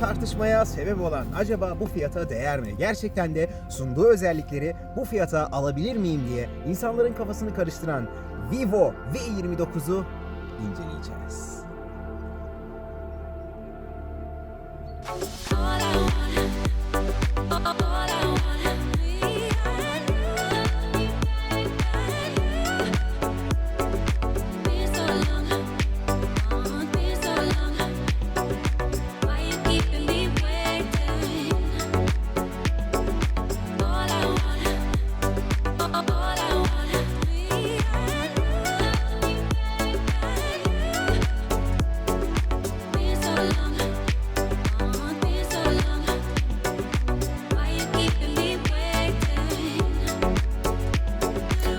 tartışmaya sebep olan acaba bu fiyata değer mi? Gerçekten de sunduğu özellikleri bu fiyata alabilir miyim diye insanların kafasını karıştıran Vivo V29'u inceleyeceğiz.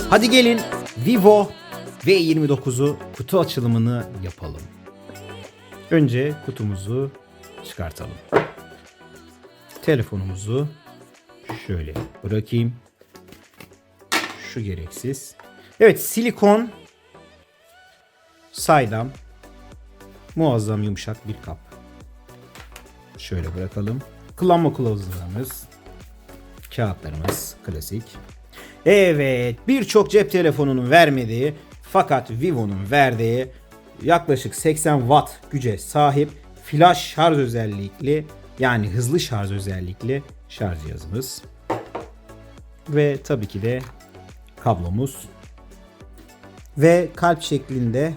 Hadi gelin Vivo V29'u kutu açılımını yapalım. Önce kutumuzu çıkartalım. Telefonumuzu şöyle bırakayım. Şu gereksiz. Evet silikon saydam muazzam yumuşak bir kap. Şöyle bırakalım. Kullanma kılavuzlarımız, kağıtlarımız klasik. Evet, birçok cep telefonunun vermediği fakat Vivo'nun verdiği yaklaşık 80 watt güce sahip flash şarj özellikli yani hızlı şarj özellikli şarj cihazımız. Ve tabii ki de kablomuz. Ve kalp şeklinde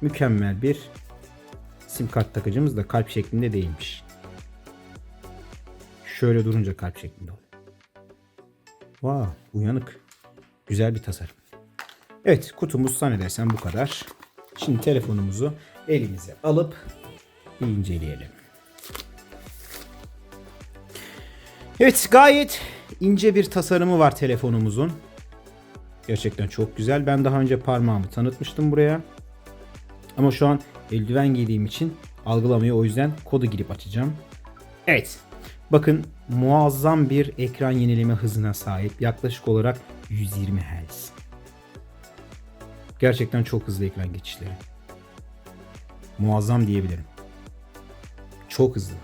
mükemmel bir sim kart takıcımız da kalp şeklinde değilmiş. Şöyle durunca kalp şeklinde oluyor. Vay uyanık. Güzel bir tasarım. Evet kutumuz zannedersem bu kadar. Şimdi telefonumuzu elimize alıp bir inceleyelim. Evet gayet ince bir tasarımı var telefonumuzun. Gerçekten çok güzel. Ben daha önce parmağımı tanıtmıştım buraya. Ama şu an eldiven giydiğim için algılamıyor. O yüzden kodu girip açacağım. Evet. Bakın muazzam bir ekran yenileme hızına sahip. Yaklaşık olarak 120 Hz. Gerçekten çok hızlı ekran geçişleri. Muazzam diyebilirim. Çok hızlı.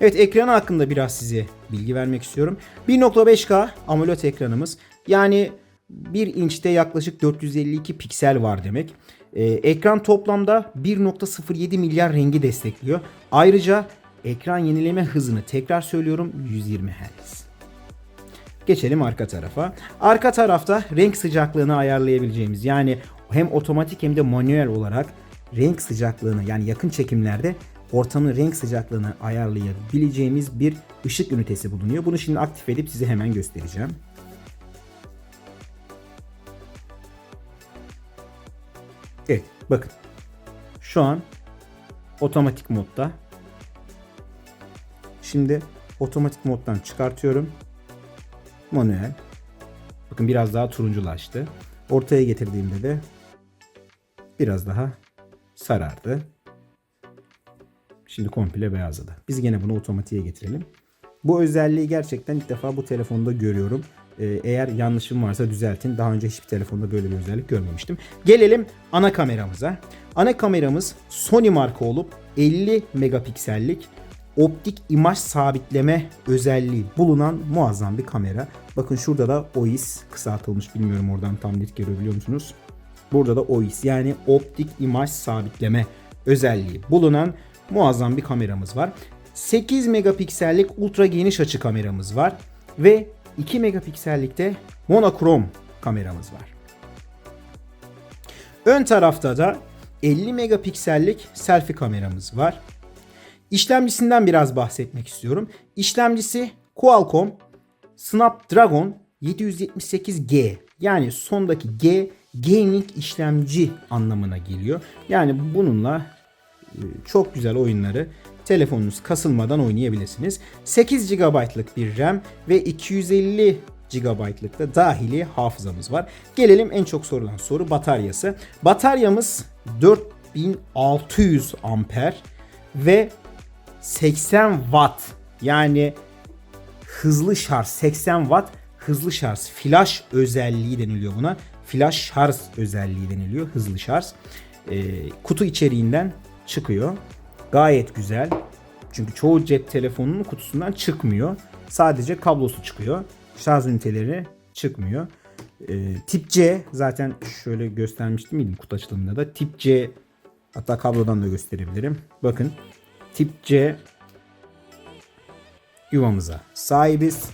Evet ekranı hakkında biraz size bilgi vermek istiyorum. 1.5K AMOLED ekranımız. Yani 1 inçte yaklaşık 452 piksel var demek. Ee, ekran toplamda 1.07 milyar rengi destekliyor. Ayrıca ekran yenileme hızını tekrar söylüyorum 120 Hz. Geçelim arka tarafa. Arka tarafta renk sıcaklığını ayarlayabileceğimiz yani hem otomatik hem de manuel olarak renk sıcaklığını yani yakın çekimlerde ortamın renk sıcaklığını ayarlayabileceğimiz bir ışık ünitesi bulunuyor. Bunu şimdi aktif edip size hemen göstereceğim. Evet bakın. Şu an otomatik modda. Şimdi otomatik moddan çıkartıyorum. Manuel. Bakın biraz daha turunculaştı. Ortaya getirdiğimde de biraz daha sarardı. Şimdi komple beyazladı. Biz gene bunu otomatiğe getirelim. Bu özelliği gerçekten ilk defa bu telefonda görüyorum. Ee, eğer yanlışım varsa düzeltin. Daha önce hiçbir telefonda böyle bir özellik görmemiştim. Gelelim ana kameramıza. Ana kameramız Sony marka olup 50 megapiksellik optik imaj sabitleme özelliği bulunan muazzam bir kamera. Bakın şurada da OIS kısaltılmış bilmiyorum oradan tam net görebiliyor musunuz? Burada da OIS yani optik imaj sabitleme özelliği bulunan muazzam bir kameramız var. 8 megapiksellik ultra geniş açı kameramız var ve 2 megapiksellikte monokrom kameramız var. Ön tarafta da 50 megapiksellik selfie kameramız var. İşlemcisinden biraz bahsetmek istiyorum. İşlemcisi Qualcomm Snapdragon 778G yani sondaki G gaming işlemci anlamına geliyor. Yani bununla e, çok güzel oyunları telefonunuz kasılmadan oynayabilirsiniz. 8 GB'lık bir RAM ve 250 GB'lık da dahili hafızamız var. Gelelim en çok sorulan soru bataryası. Bataryamız 4600 amper ve 80 watt yani hızlı şarj 80 watt hızlı şarj flash özelliği deniliyor buna. Flash şarj özelliği deniliyor hızlı şarj. Ee, kutu içeriğinden çıkıyor. Gayet güzel. Çünkü çoğu cep telefonunun kutusundan çıkmıyor. Sadece kablosu çıkıyor. Şarj üniteleri çıkmıyor. Ee, tip C zaten şöyle göstermiştim miydim kutu açılımında da. Tip C hatta kablodan da gösterebilirim. Bakın tip C yuvamıza sahibiz.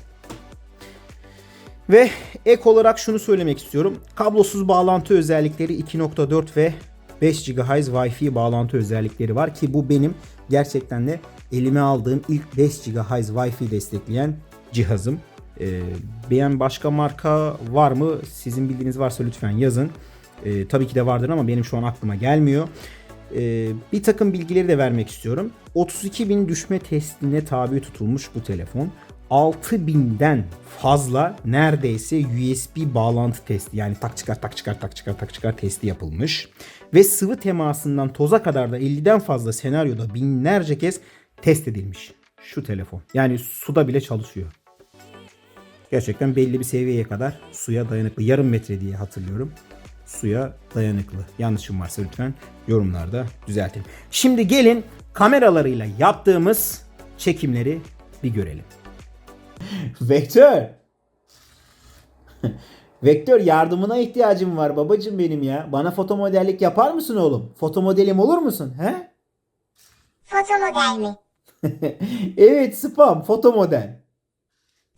Ve ek olarak şunu söylemek istiyorum. Kablosuz bağlantı özellikleri 2.4 ve 5 GHz Wi-Fi bağlantı özellikleri var ki bu benim gerçekten de elime aldığım ilk 5 GHz Wi-Fi destekleyen cihazım. Ee, beğen başka marka var mı? Sizin bildiğiniz varsa lütfen yazın. Ee, tabii ki de vardır ama benim şu an aklıma gelmiyor. Ee, bir takım bilgileri de vermek istiyorum. 32.000 düşme testine tabi tutulmuş bu telefon. 6000'den fazla neredeyse USB bağlantı testi yani tak çıkar tak çıkar tak çıkar tak çıkar testi yapılmış. Ve sıvı temasından toza kadar da 50'den fazla senaryoda binlerce kez test edilmiş şu telefon. Yani suda bile çalışıyor. Gerçekten belli bir seviyeye kadar suya dayanıklı. Yarım metre diye hatırlıyorum. Suya dayanıklı. Yanlışım varsa lütfen yorumlarda düzeltin. Şimdi gelin kameralarıyla yaptığımız çekimleri bir görelim. Vektör. Vektör yardımına ihtiyacım var babacım benim ya. Bana foto modellik yapar mısın oğlum? Foto modelim olur musun? He? Foto model mi? evet spam foto model.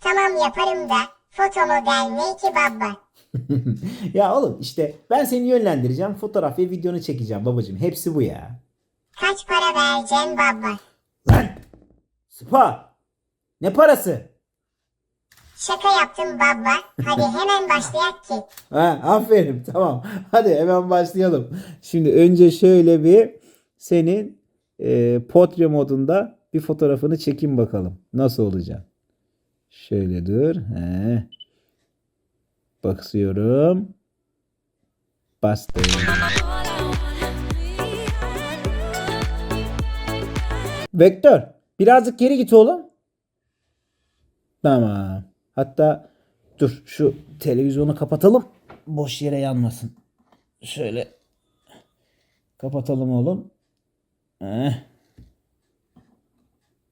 Tamam yaparım da foto model ne ki baba? ya oğlum işte ben seni yönlendireceğim. Fotoğraf ve videonu çekeceğim babacım. Hepsi bu ya. Kaç para vereceksin baba? Lan! Spa! Ne parası? Şaka yaptım baba. Hadi hemen başlayak ki. Ha, aferin tamam. Hadi hemen başlayalım. Şimdi önce şöyle bir senin e, portre modunda bir fotoğrafını çekin bakalım. Nasıl olacak? Şöyle dur. He. Bakıyorum. Bastım. Vektör. Birazcık geri git oğlum. Tamam. Hatta dur şu televizyonu kapatalım. Boş yere yanmasın. Şöyle kapatalım oğlum. Eh.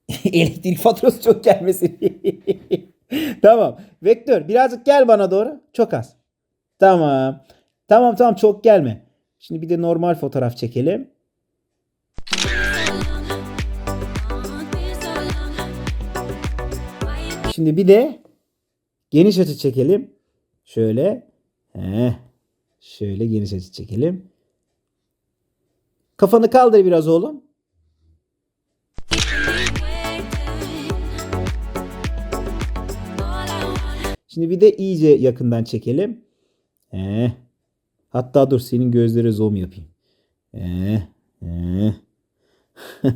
Elektrik faturası çok gelmesin. tamam. Vektör birazcık gel bana doğru. Çok az. Tamam. Tamam tamam çok gelme. Şimdi bir de normal fotoğraf çekelim. Şimdi bir de geniş açı çekelim. Şöyle. Heh. Şöyle geniş açı çekelim. Kafanı kaldır biraz oğlum. Şimdi bir de iyice yakından çekelim. Heh. Hatta dur senin gözlere zoom yapayım. Heh. Heh.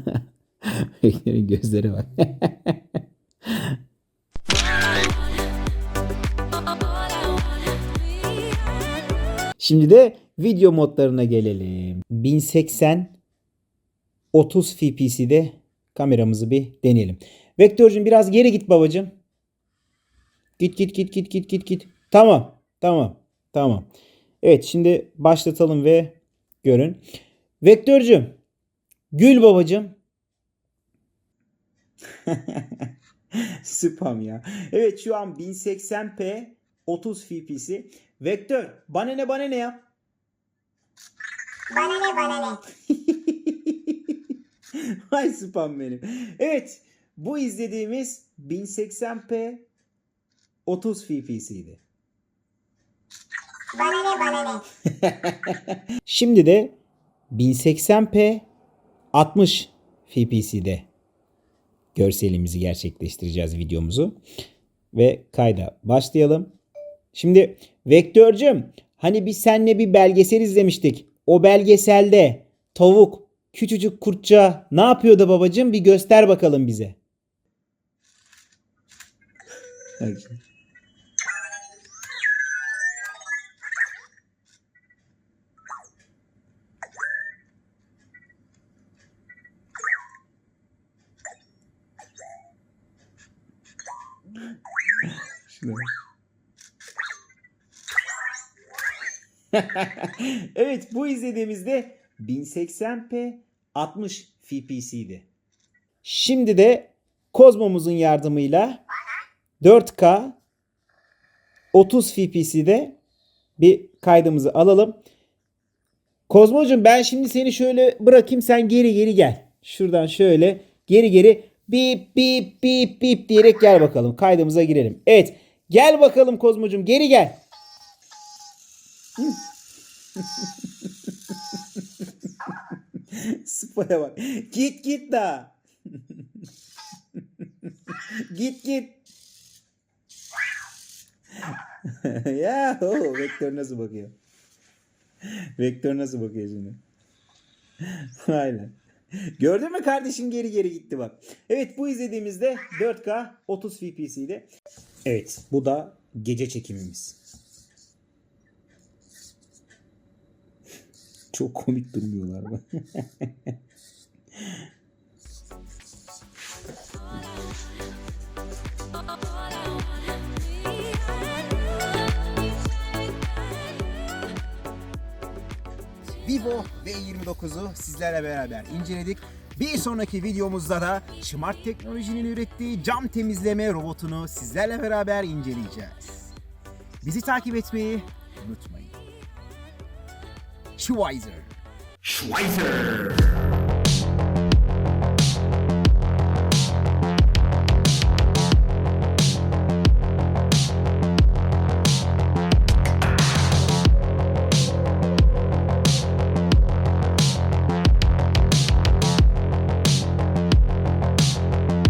Beklerin gözlere bak. Şimdi de video modlarına gelelim. 1080 30 fps'de kameramızı bir deneyelim. Vektörcüm biraz geri git babacım. Git git git git git git git. Tamam. Tamam. Tamam. Evet şimdi başlatalım ve görün. Vektörcüm gül babacım. Spam ya. Evet şu an 1080p 30 fps. Vektör bana ne bana ne yap. Bana ne bana ne? Hay spam benim. Evet bu izlediğimiz 1080p 30 fps'ydi. Bana ne bana ne? Şimdi de 1080p 60 fps'de görselimizi gerçekleştireceğiz videomuzu. Ve kayda başlayalım. Şimdi Vektörcüm hani biz seninle bir belgesel izlemiştik. O belgeselde tavuk küçücük kurtça ne yapıyordu babacığım bir göster bakalım bize. evet bu izlediğimizde 1080p 60 FPS'ydi. Şimdi de Kozmo'muzun yardımıyla 4K 30 FPS'de bir kaydımızı alalım. Kozmocuğum ben şimdi seni şöyle bırakayım sen geri geri gel. Şuradan şöyle geri geri bip bip bip bip diyerek gel bakalım. Kaydımıza girelim. Evet gel bakalım Kozmocuğum geri gel. Spaya bak. Git git daha. git git. ya o vektör nasıl bakıyor? Vektör nasıl bakıyor şimdi? Aynen. Gördün mü kardeşim geri geri gitti bak. Evet bu izlediğimizde 4K 30 FPS'ydi. Evet bu da gece çekimimiz. Çok komik durmuyorlar. Vivo V29'u sizlerle beraber inceledik. Bir sonraki videomuzda da Smart Teknoloji'nin ürettiği cam temizleme robotunu sizlerle beraber inceleyeceğiz. Bizi takip etmeyi unutmayın. Schweizer. Schweizer.